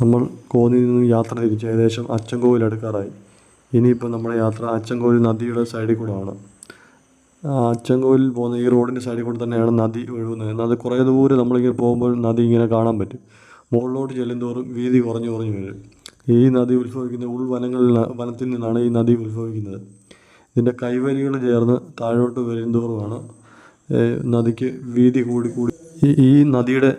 നമ്മൾ കോന്നിയിൽ നിന്നും യാത്ര തിരിച്ച് ഏകദേശം അച്ചൻകോവിൽ അടുക്കാറായി. ഇനിയിപ്പോൾ നമ്മുടെ യാത്ര അച്ചൻകോവിൽ നദിയുടെ സൈഡിൽ കൂടെ ആണ് ആ അച്ചൻകോവിൽ പോകുന്ന ഈ റോഡിന്റെ സൈഡിൽ കൂടെ തന്നെയാണ് നദി ഒഴുകുന്നത്. അത് കുറേ ദൂരെ നമ്മളിങ്ങനെ പോകുമ്പോൾ നദി ഇങ്ങനെ കാണാൻ പറ്റും. മുകളിലോട്ട് ചെല്ലുന്തോറും വീതി കുറഞ്ഞു കുറഞ്ഞു വരും. ഈ നദി ഉത്ഭവിക്കുന്ന ഉൾവനങ്ങളിൽ വനത്തിൽ നിന്നാണ് ഈ നദി ഉത്ഭവിക്കുന്നത്. ഇതിന്റെ കൈവരികൾ ചേർന്ന് താഴോട്ട് വരുന്തോറുമാണ് നദിക്ക് വീതി കൂടി കൂടി. ഈ നദിയുടെ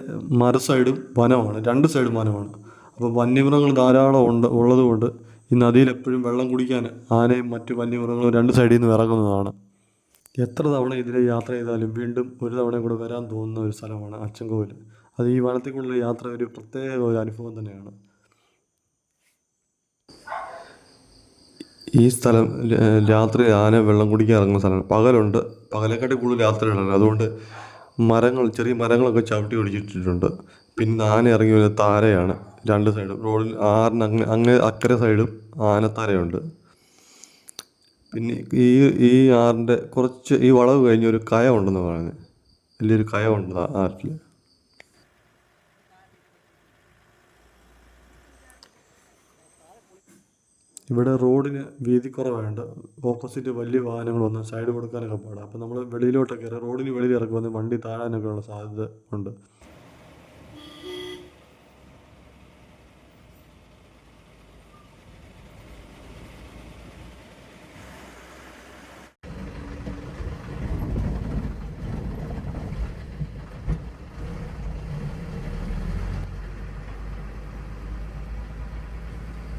മര സൈഡും വനമാണ് രണ്ട് സൈഡും വനമാണ്. അപ്പോൾ വന്യമൃഗങ്ങൾ ധാരാളം ഉണ്ട് ഉള്ളതുകൊണ്ട് ഈ നദിയിൽ എപ്പോഴും വെള്ളം കുടിക്കാൻ ആനയും മറ്റ് വന്യമൃഗങ്ങളും രണ്ട് സൈഡിൽ നിന്ന് ഇറങ്ങുന്നതാണ്. എത്ര തവണ ഇതിലെ യാത്ര ചെയ്താലും വീണ്ടും ഒരു തവണ കൂടെ വരാൻ തോന്നുന്ന ഒരു സ്ഥലമാണ് അച്ചൻകോവിൽ. അത് ഈ വനത്തിക്കുള്ള യാത്ര ഒരു പ്രത്യേക ഒരു അനുഭവം തന്നെയാണ്. ഈ സ്ഥലം രാത്രി ആന വെള്ളം കുടിക്കാൻ ഇറങ്ങുന്ന സ്ഥലമാണ്. പകലുണ്ട് പകലെക്കാട്ടി കൂടുതൽ രാത്രിയാണ് അതുകൊണ്ട് മരങ്ങൾ ചെറിയ മരങ്ങളൊക്കെ ചവിട്ടി ഒടിച്ചിട്ടിട്ടുണ്ട്. പിന്നെ ആന ഇറങ്ങി വരുന്ന താരയാണ് രണ്ട് സൈഡും. റോഡിൽ ആറിന് അങ്ങനെ അങ്ങനെ അക്കരെ സൈഡും ആനത്താരയുണ്ട്. പിന്നെ ഈ ഈ ആറിന്റെ കുറച്ച് ഈ വളവ് കഴിഞ്ഞ് ഒരു കയ ഉണ്ടെന്ന് പറയുന്നത് വലിയൊരു കയ ഉണ്ട് ആ ആറ്റിൽ ഇവിടെ റോഡിന് വീതി കുറവായതുകൊണ്ട് ഓപ്പോസിറ്റ് വലിയ വാഹനങ്ങൾ വന്ന് സൈഡ് കൊടുക്കാനൊക്കെ പാടാം. അപ്പോൾ നമ്മൾ വെളിയിലോട്ടൊക്കെ റോഡിന് വെളിയിൽ ഇറക്കുമ്പോൾ വണ്ടി താഴാനൊക്കെ ഉള്ള സാധ്യത ഉണ്ട്.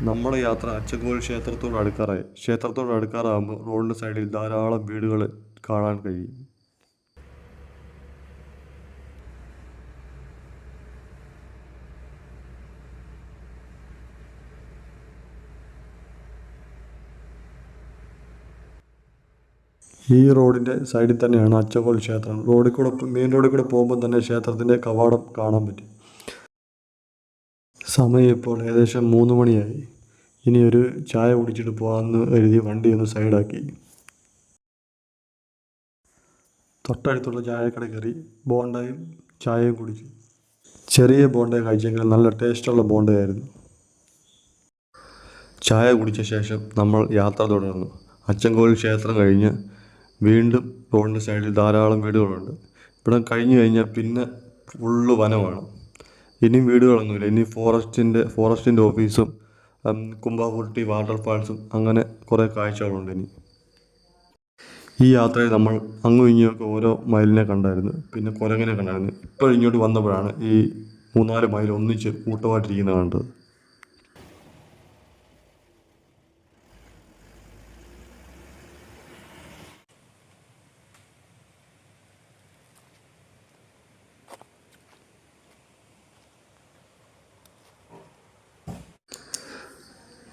നമ്മുടെ യാത്ര അച്ചൻകോവിൽ ക്ഷേത്രത്തോട് അടുക്കാറായി. ക്ഷേത്രത്തോട് അടുക്കാറാകുമ്പോൾ റോഡിന്റെ സൈഡിൽ ധാരാളം വീടുകൾ കാണാൻ കഴിയും. ഈ റോഡിന്റെ സൈഡിൽ തന്നെയാണ് അച്ചകോൽ ക്ഷേത്രം. റോഡിൽ കൂടെ മെയിൻ റോഡിൽ കൂടെ പോകുമ്പോൾ തന്നെ ക്ഷേത്രത്തിന്റെ കവാടം കാണാൻ പറ്റും. സമയം ഇപ്പോൾ ഏകദേശം മൂന്ന് മണിയായി. ഇനി ഒരു ചായ കുടിച്ചിട്ട് പോകാമെന്ന് കരുതി വണ്ടി ഒന്ന് സൈഡാക്കി. തൊട്ടടുത്തുള്ള ചായക്കട കയറി ബോണ്ടയും ചായയും കുടിച്ചു. ചെറിയ ബോണ്ട കഴിച്ചെങ്കിലും നല്ല ടേസ്റ്റുള്ള ബോണ്ടയായിരുന്നു ചായ കുടിച്ച ശേഷം നമ്മൾ യാത്ര തുടർന്നു. അച്ചൻകോവിൽ ക്ഷേത്രം കഴിഞ്ഞ് വീണ്ടും റോഡിന്റെ സൈഡിൽ ധാരാളം വീടുകളുണ്ട്. ഇവിടെ കഴിഞ്ഞു കഴിഞ്ഞാൽ പിന്നെ ഫുള്ള് വനമാണ്. ഇനിയും വീടുകളൊന്നുമില്ല. ഇനി ഫോറസ്റ്റിന്റെ ഫോറസ്റ്റിന്റെ ഓഫീസും ഉം, കുംഭാകുട്ടി വാട്ടർഫാൾസും അങ്ങനെ കുറേ കാഴ്ചകളുണ്ട് ഇനി. ഈ യാത്രയിൽ നമ്മൾ അങ്ങും ഇങ്ങുമൊക്കെ ഓരോ മയിലിനെ കണ്ടായിരുന്നു. പിന്നെ കുരങ്ങനെ കണ്ടായിരുന്നു. ഇപ്പോൾ ഇങ്ങോട്ട് വന്നപ്പോഴാണ് ഈ മൂന്നാൽ മൈൽ ഒന്നിച്ച് കൂട്ടമായിട്ടിരിക്കുന്നത് കണ്ടത്.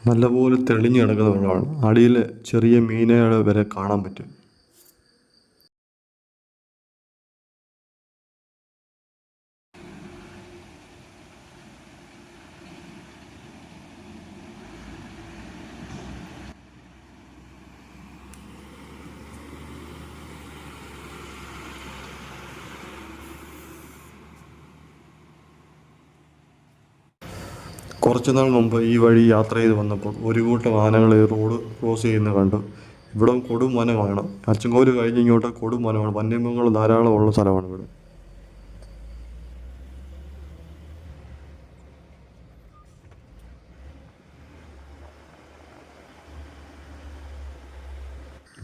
നല്ലപോലെ തെളിഞ്ഞു കിടക്കുന്ന വെള്ളമാണ് അടിയിൽ ചെറിയ മീനുകൾ വരെ കാണാൻ പറ്റും. കുറച്ച് നാൾ മുമ്പ് ഈ വഴി യാത്ര ചെയ്ത് വന്നപ്പോൾ ഒരു കൂട്ടം ആനകൾ ഈ റോഡ് ക്രോസ് ചെയ്യുന്ന കണ്ടു. ഇവിടം കൊടും വനമാണ്. അച്ചങ്കോൽ കഴിഞ്ഞ് ഇങ്ങോട്ട് കൊടും വനമാണ്. വന്യമൃഗങ്ങൾ ധാരാളം ഉള്ള സ്ഥലമാണ് ഇവിടെ.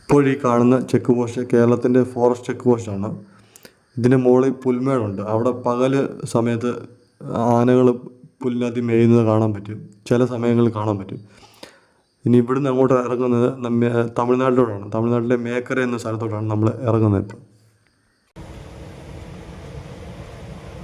ഇപ്പോൾ ഈ കാണുന്ന ചെക്ക് പോസ്റ്റ് കേരളത്തിന്റെ ഫോറസ്റ്റ് ചെക്ക് പോസ്റ്റാണ് ഇതിന്റെ മുകളിൽ പുൽമേടുണ്ട്. അവിടെ പകൽ സമയത്ത് ആനകൾ പുല്ലിനകത്ത് മേയുന്നത് കാണാൻ പറ്റും. ചില സമയങ്ങളിൽ കാണാൻ പറ്റും. ഇനി ഇവിടുന്ന് അങ്ങോട്ട് ഇറങ്ങുന്നത് നമ്മ തമിഴ്നാട്ടിലോട്ടാണ് തമിഴ്നാട്ടിലെ മേക്കര എന്ന സ്ഥലത്തോട്ടാണ് നമ്മൾ ഇറങ്ങുന്നത് ഇപ്പോൾ.